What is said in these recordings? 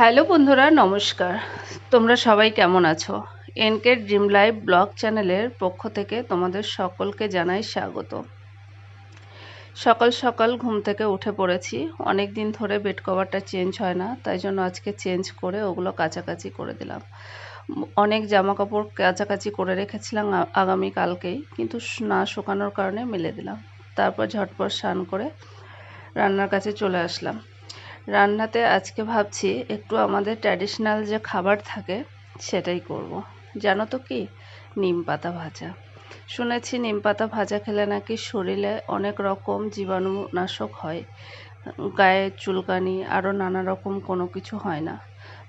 Hello বন্ধুরা, নমস্কার। তোমরা সবাই কেমন আছো? এনকে ড্রিম লাইভ ব্লগ চ্যানেলের পক্ষ থেকে তোমাদের সকলকে জানাই স্বাগত। সকাল সকাল ঘুম থেকে উঠে পড়েছি। অনেক দিন ধরে বেড কভারটা চেঞ্জ হয় না, তাই জন্য আজকে চেঞ্জ করে ওগুলো কাছাকাছি করে দিলাম। অনেক জামা কাপড় কাছাকাছি করে রেখেছিলাম আগামী কালকেই কিন্তু না শুকানোর কারণে মেলে দিলাম। তারপর ঝটপট স্নান করে রান্নার কাছে চলে আসলাম। রান্নাতে আজকে ভাবছি একটু আমাদের ট্র্যাডিশনাল যে খাবার থাকে, সেটাই করব। জানো তো কি? নিম পাতা ভাজা। শুনেছি নিম পাতা ভাজা খেলে নাকি শরীরে অনেক রকম জীবাণুনাশক হয়। গায়ে চুলকানি আরও নানা রকম কোনো কিছু হয় না।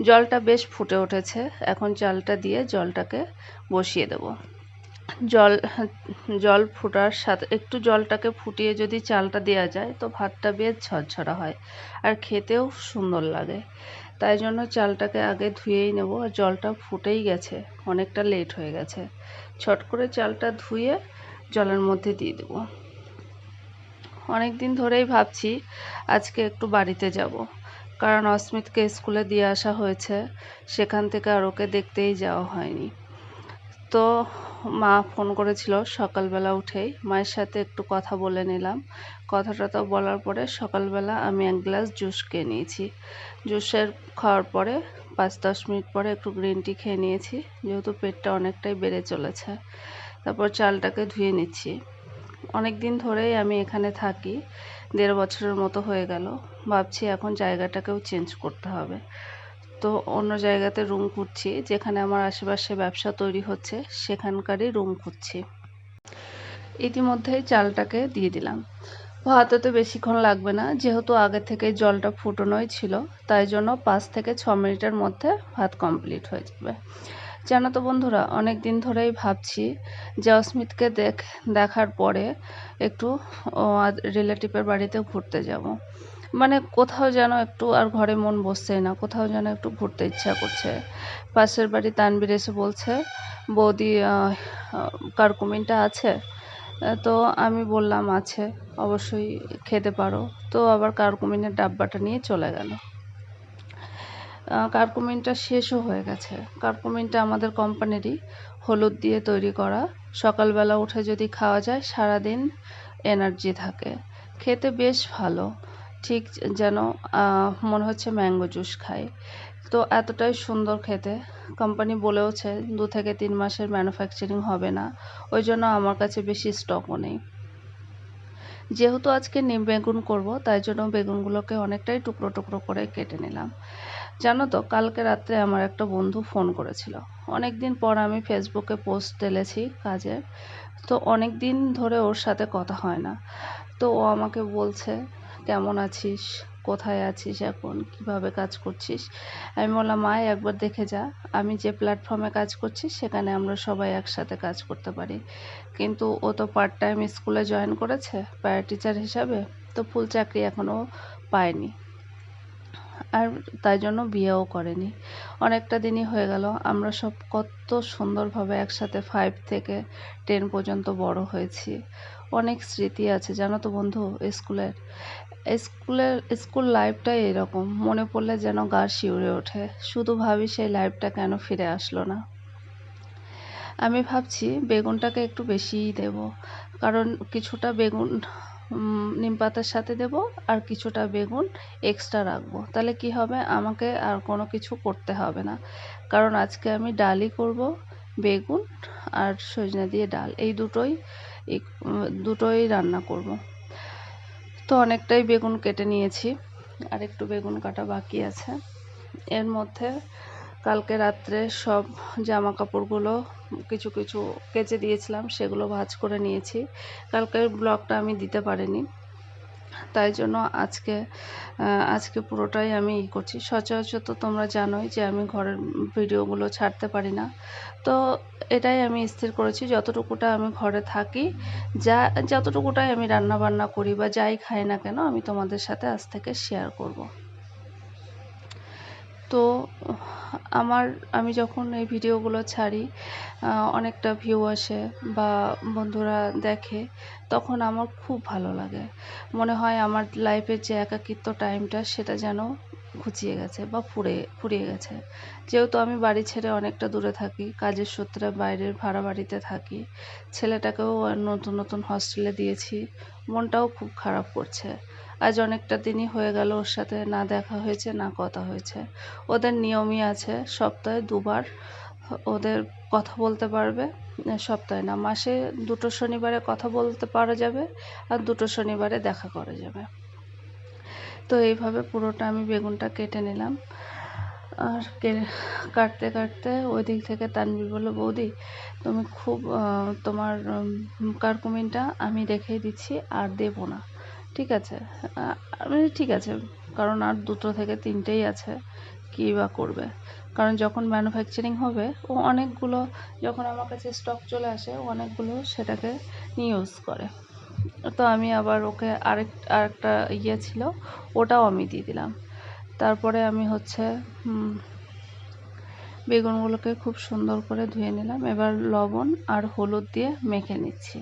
জলটা বেশ ফুটে উঠেছে। এখন চালটা দিয়ে জলটাকে বসিয়ে দেবো। জল জল ফোটার সাথে, একটু জলটাকে ফুটিয়ে যদি চালটা দেওয়া যায় তো ভাতটা বেশ ঝরঝরা হয় আর খেতেও সুন্দর লাগে। তাই জন্য চালটাকে আগে ধুয়েই নেব আর জলটা ফুটেই গেছে, অনেকটা লেট হয়ে গেছে। ছট করে চালটা ধুয়ে জলের মধ্যে দিয়ে দেবো। অনেক দিন ধরেই ভাবছি আজকে একটু বাড়িতে যাব, কারণ অস্মিতকে স্কুলে দিয়ে আসা হয়েছে, সেখান থেকে আর ওকে দেখতেই যাওয়া হয়নি। তো মা ফোন করেছিল সকালবেলা উঠেই। মায়ের সাথে একটু কথা বলে নিলাম। কথাটা তো বলার পরে সকালবেলা আমি এক গ্লাস জুস খেয়ে নিয়েছি। জুসের খাওয়ার পরে পাঁচ দশ মিনিট পরে একটু গ্রিন টি খেয়ে নিয়েছি, যেহেতু পেটটা অনেকটাই বেড়ে চলেছে। তারপর চালটাকে ধুয়ে নিচ্ছি। অনেক দিন ধরেই আমি এখানে থাকি, দেড় বছরের মতো হয়ে গেল। ভাবছি এখন জায়গাটাকেও চেঞ্জ করতে হবে। তো অন্য জায়গাতে রুম খুঁজছি, যেখানে আমার আশেপাশে ব্যবসা তৈরি হচ্ছে, সেখানকারই রুম খুঁজছি। ইতিমধ্যেই চালটাকে দিয়ে দিলাম। ভাততে বেশিক্ষণ লাগবে না, যেহেতু আগে থেকে জলটা ফুটানোই ছিল, তাই জন্য পাঁচ থেকে ছ মিনিটের মধ্যে ভাত কমপ্লিট হয়ে যাবে। জানো তো বন্ধুরা অনেক দিন ধরেই ভাবছি যে অস্মিতকে দেখ, দেখার পরে একটু রিলেটিভের বাড়িতে ঘুরতে যাব। মানে কোথাও যেন একটু আর ঘরে মন বসছে না, কোথাও যেন একটু ঘুরতে ইচ্ছা করছে। পাশের বাড়ি তানবীর এসে বলছে, বৌদি কারকুমিনটা আছে? তো আমি বললাম, আছে, অবশ্যই খেতে পারো। তো আবার কারকুমিনের ডাব্বাটা নিয়ে চলে গেল। কারকুমিনটা শেষও হয়ে গেছে। কারকুমিনটা আমাদের কোম্পানিরই হলুদ দিয়ে তৈরি করা। সকালবেলা উঠে যদি খাওয়া যায়, সারাদিন এনার্জি থাকে। খেতে বেশ ভালো। ঠিক যেন মনে হচ্ছে ম্যাঙ্গো জুস খাই। তো এতটাই সুন্দর খেতে। কোম্পানি বলেওছে দু থেকে তিন মাসের ম্যানুফ্যাকচারিং হবে না। ওই জন্য আমার কাছে বেশি স্টকও নেই। যেহেতু আজকে নিম বেগুন করব, তাই জন্য বেগুনগুলোকে অনেকটাই টুকরো টুকরো করে কেটে নিলাম। জানো তো, কালকে রাত্রে আমার একটা বন্ধু ফোন করেছিল। অনেক দিন পর আমি ফেসবুকে পোস্ট ঢেলেছি কাজের। তো অনেক দিন ধরে ওর সাথে কথা হয় না। তো ও আমাকে বলছে কেমন আছিস? কোথায় আছিস এখন? কীভাবে কাজ করছিস? আমি বললাম মায় একবার দেখে যা। আমি যে প্ল্যাটফর্মে কাজ করছি, সেখানে আমরা সবাই একসাথে কাজ করতে পারি। কিন্তু ও তো পার্ট টাইম স্কুলে জয়েন করেছে প্যারা টিচার হিসাবে, তো ফুল চাকরি এখনও পায়নি। আর তাই জন্য বিয়েও করেনি। অনেকটা দিনই হয়ে গেল। আমরা সব কত সুন্দরভাবে একসাথে ফাইভ থেকে টেন পর্যন্ত বড় হয়েছি। অনেক স্মৃতি আছে, জানো তো বন্ধু? স্কুলের স্কুলের স্কুল লাইফটাই এরকম। মনে পড়লে যেন গা শিউরে ওঠে। শুধু ভাবি সেই লাইফটা কেন ফিরে আসলো না। আমি ভাবছি বেগুনটাকে একটু বেশিই দেব। কারণ কিছুটা বেগুন নিম পাতার সাথে দেব আর কিছুটা বেগুন এক্সট্রা রাখব। তাহলে কি হবে? আমাকে আর কোনো কিছু করতে হবে না। কারণ আজকে আমি ডালই করব, বেগুন আর সজনে দিয়ে ডাল। এই দুটোই দুটোই রান্না করব। তো অনেকটাই বেগুন কেটে নিয়েছি, আর একটু বেগুন কাটা বাকি আছে। এর মধ্যে কালকে রাত্রে সব জামা কাপড়গুলো কিছু কিছু কেচে দিয়েছিলাম, সেগুলো ভাজ করে নিয়েছি। কালকের ব্লগটা আমি দিতে পারিনি। তাই জন্য আজকে আজকে পুরোটাই আমি ই করছি। সচরাচর তো তোমরা জানোই যে আমি ঘরের ভিডিওগুলো ছাড়তে পারি না। তো এটাই আমি স্থির করেছি, যতটুকুটা আমি ঘরে থাকি, যা, যতটুকুটাই আমি রান্না বান্না করি বা যাই খাই না কেন, আমি তোমাদের সাথে আজ থেকে শেয়ার করব। তো আমার, আমি যখন এই ভিডিওগুলো ছাড়ি অনেকটা ভিউ আসে বা বন্ধুরা দেখে, তখন আমার খুব ভালো লাগে। মনে হয় আমার লাইফের যে একাকিত্ব টাইমটা সেটা যেন ঘুচিয়ে গেছে বা ফুরে, ফুরিয়ে গেছে। যেহেতু আমি বাড়ি ছেড়ে অনেকটা দূরে থাকি, কাজের সূত্রে বাইরের ভাড়া বাড়িতে থাকি, ছেলেটাকেও নতুন নতুন হস্টেলে দিয়েছি, মনটাও খুব খারাপ করছে। আজ অনেকটা দিনই হয়ে গেল ওর সাথে না দেখা হয়েছে, না কথা হয়েছে। ওদের নিয়মই আছে, সপ্তাহে দুবার ওদের কথা বলতে পারবে সপ্তাহে না, মাসে দুটো শনিবারে কথা বলতে পারা যাবে আর দুটো শনিবারে দেখা করা যাবে। তো এইভাবে পুরোটা আমি বেগুনটা কেটে নিলাম। আর কাটতে কাটতে ওই দিক থেকে তানবি বলল, বৌদি, তুমি খুব তোমার কারকুমিনটা আমি রেখেই দিচ্ছি আর দেবো না। ঠিক আছে? আমি ঠিক আছে, কারণ আর দুটো থেকে তিনটেই আছে, কী বা করবে? কারণ যখন ম্যানুফ্যাকচারিং হবে, ও অনেকগুলো যখন আমার কাছে স্টক চলে আসে, ও অনেকগুলো সেটাকে নিয়ে ইউজ করে। তো আমি আবার ওকে আরেক, আরেকটা ইয়ে ছিল, ওটাও আমি দিয়ে দিলাম। তারপরে আমি হচ্ছে বেগুনগুলোকে খুব সুন্দর করে ধুয়ে নিলাম। এবার লবণ আর হলুদ দিয়ে মেখে নিচ্ছি।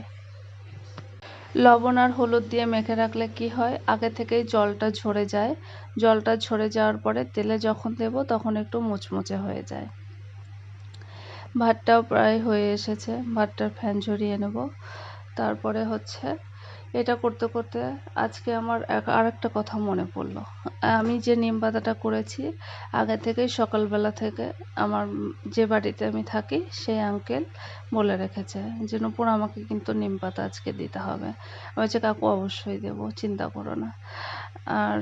লবণ আর হলুদ দিয়ে মেখে রাখলে কি হয়? আগে থেকেই জলটা ঝরে যায়। জলটা ঝরে যাওয়ার পরে তেলে যখন দেব তখন একটু মুচমুচে হয়ে যায়। ভাতটাও প্রায় হয়ে এসেছে। ভাতটার ফ্যান ঝরিয়ে নেব। তারপরে হচ্ছে এটা করতে করতে আজকে আমার আর একটা কথা মনে পড়ল। আমি যে নিম পাতাটা করেছি, আগে থেকেই সকালবেলা থেকে আমার যে বাড়িতে আমি থাকি, সেই আঙ্কেল বলে রেখেছে যে, নুপুর, আমাকে কিন্তু নিম পাতা আজকে দিতে হবে। আমি বলছি, কাকু, অবশ্যই দেবো, চিন্তা করো না। আর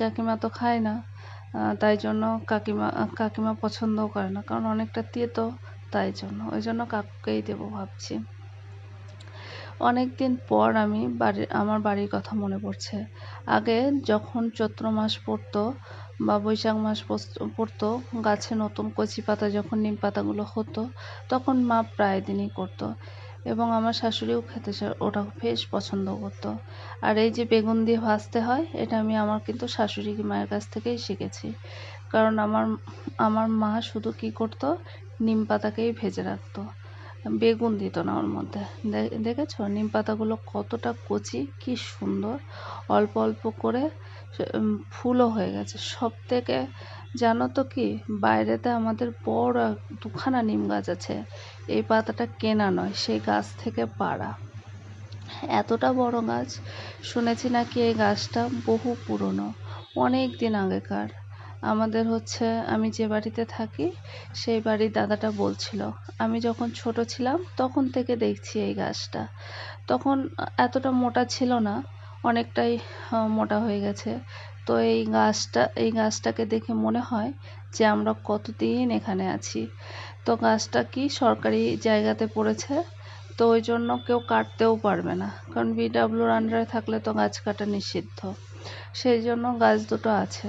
কাকিমা তো খায় না তাই জন্য কাকিমা কাকিমা পছন্দও করে না, কারণ অনেকটা তেতো, তাই জন্য। ওই জন্য কাকুকেই দেবো ভাবছি। অনেক দিন পর আমি বাড়ি, আমার বাড়ির কথা মনে পড়ছে। আগে যখন চৈত্র মাস পড়তো বা বৈশাখ মাস পড়তো, গাছে নতুন কচি পাতা যখন নিম পাতাগুলো হতো, তখন মা প্রায় দিনই করতো এবং আমার শাশুড়িও খেতে ওটা বেশ পছন্দ করতো। আর এই যে বেগুন দিয়ে ভাজতে হয়, এটা আমি আমার কিন্তু শাশুড়ি মায়ের কাছ থেকেই শিখেছি। কারণ আমার আমার মা শুধু কি করতো, নিম পাতাকেই ভেজে রাখতো। বেগুন দিত না ওর মধ্যে। দেখেছ? নিম পাতাগুলো কতটা কচি, কি সুন্দর। অল্প অল্প করে ফুলও হয়ে গেছে। সব থেকে জানো তো কি? বাইরেতে আমাদের বড় দুখানা নিম গাছ আছে। এই পাতাটা কেনা নয়, সেই গাছ থেকে পাড়া। এতটা বড় গাছ, শুনেছি নাকি এই গাছটা বহু পুরনো, অনেক দিন আগেকার। আমাদের হচ্ছে, আমি যে বাড়িতে থাকি, সেই বাড়ির দাদাটা বলছিল। আমি যখন ছোট ছিলাম, তখন থেকে দেখছি এই গাছটা। তখন এতটা মোটা ছিল না, অনেকটাই মোটা হয়ে গেছে। তো এই গাছটা, এই গাছটাকে দেখে মনে হয় যে আমরা কতদিন এখানে আছি। তো গাছটা কি সরকারি জায়গাতে পড়েছে? তো ওই জন্য কেউ কাটতেও পারবে না। কারণ বিডাব্লিউর আন্ডারে থাকলে তো গাছ কাটা নিষিদ্ধ। সেই জন্য গাছ দুটো আছে।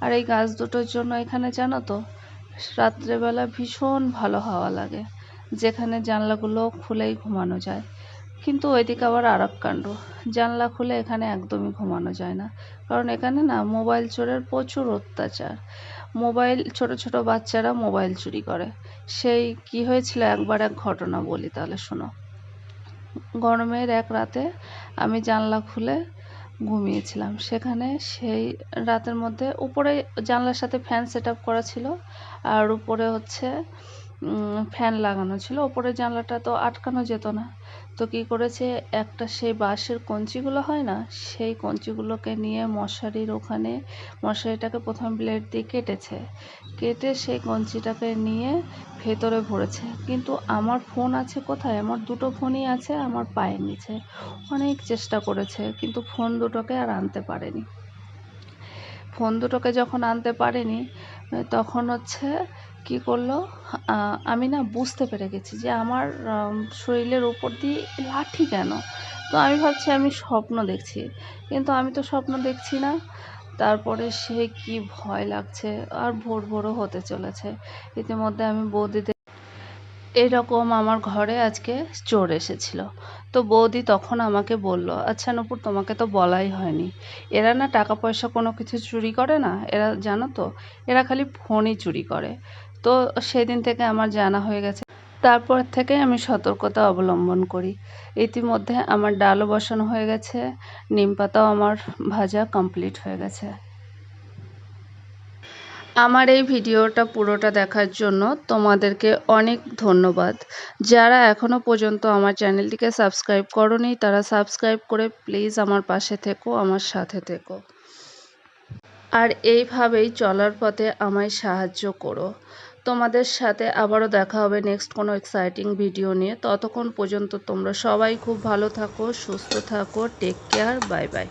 আর এই গাছ দুটোর জন্য এখানে জানো তো, রাত্রেবেলা ভীষণ ভালো হাওয়া লাগে। যেখানে জানলাগুলো খুলেই ঘুমানো যায়। কিন্তু ওইদিকে আবার আর কাণ্ড। জানলা খুলে এখানে একদমই ঘুমানো যায় না। কারণ এখানে না মোবাইল চোরের প্রচুর অত্যাচার। মোবাইল, ছোট ছোট বাচ্চারা মোবাইল চুরি করে। সেই কি হয়েছিল? একবার এক ঘটনা বলি তাহলে শোনো। গরমের এক রাতে আমি জানলা খুলে ঘুমিয়েছিলাম। সেখানে সেই রাতের মধ্যে উপরে জানলার সাথে ফ্যান সেট আপ করা ছিল। আর উপরে হচ্ছে ফ্যান লাগানো ছিল। ওপরের জানলাটা তো আটকানো যেত না। তো কী করেছে? একটা সেই বাঁশের কঞ্চিগুলো হয় না? সেই কঞ্চিগুলোকে নিয়ে মশারির ওখানে, মশারিটাকে প্রথম ব্লেড দিয়ে কেটেছে। কেটে সেই কঞ্চিটাকে নিয়ে ভেতরে ভরেছে। কিন্তু আমার ফোন আছে কোথায়? আমার দুটো ফোনই আছে, আমার পায়ের নিচে। অনেক চেষ্টা করেছে, কিন্তু ফোন দুটোকে আর আনতে পারেনি। ফোন দুটোকে যখন আনতে পারেনি, তখন হচ্ছে কি করল? আমি না বুঝতে পেরে গেছি যে আমার শরীরের উপর দিয়ে লাঠি কেন? তো আমি ভাবছি আমি স্বপ্ন দেখছি। কিন্তু আমি তো স্বপ্ন দেখছি না। তারপরে সে কি ভয় লাগছে আর ভোর ভোরও হতে চলেছে। ইতিমধ্যে আমি বৌদিদের, এরকম আমার ঘরে আজকে চোর এসেছিল। তো বৌদি তখন আমাকে বলল আচ্ছা নপুর, তোমাকে তো বলাই হয়নি। এরা না টাকা পয়সা কোনো কিছু চুরি করে না? এরা, জানো তো, এরা খালি ফোনই চুরি করে। তো সেদিন থেকে আমার জানা হয়ে গেছে। তারপর থেকে আমি সতর্কতা অবলম্বন করি। ইতিমধ্যে আমার ডালও বসানো হয়ে গেছে, নিম পাতাও আমার ভাজা কমপ্লিট হয়ে গেছে। আমার এই ভিডিওটা পুরোটা দেখার জন্য তোমাদেরকে অনেক ধন্যবাদ। যারা এখনও পর্যন্ত আমার চ্যানেলটিকে সাবস্ক্রাইব করনি, তারা সাবস্ক্রাইব করে প্লিজ আমার পাশে থেকো, আমার সাথে থেকো। আর এইভাবেই চলার পথে আমায় সাহায্য করো। তোমাদের সাথে আবারও দেখা হবে নেক্সট কোনো এক্সাইটিং ভিডিও নিয়ে। ততক্ষণ পর্যন্ত তোমরা সবাই খুব ভালো থাকো, সুস্থ থাকো টেক কেয়ার বাই বাই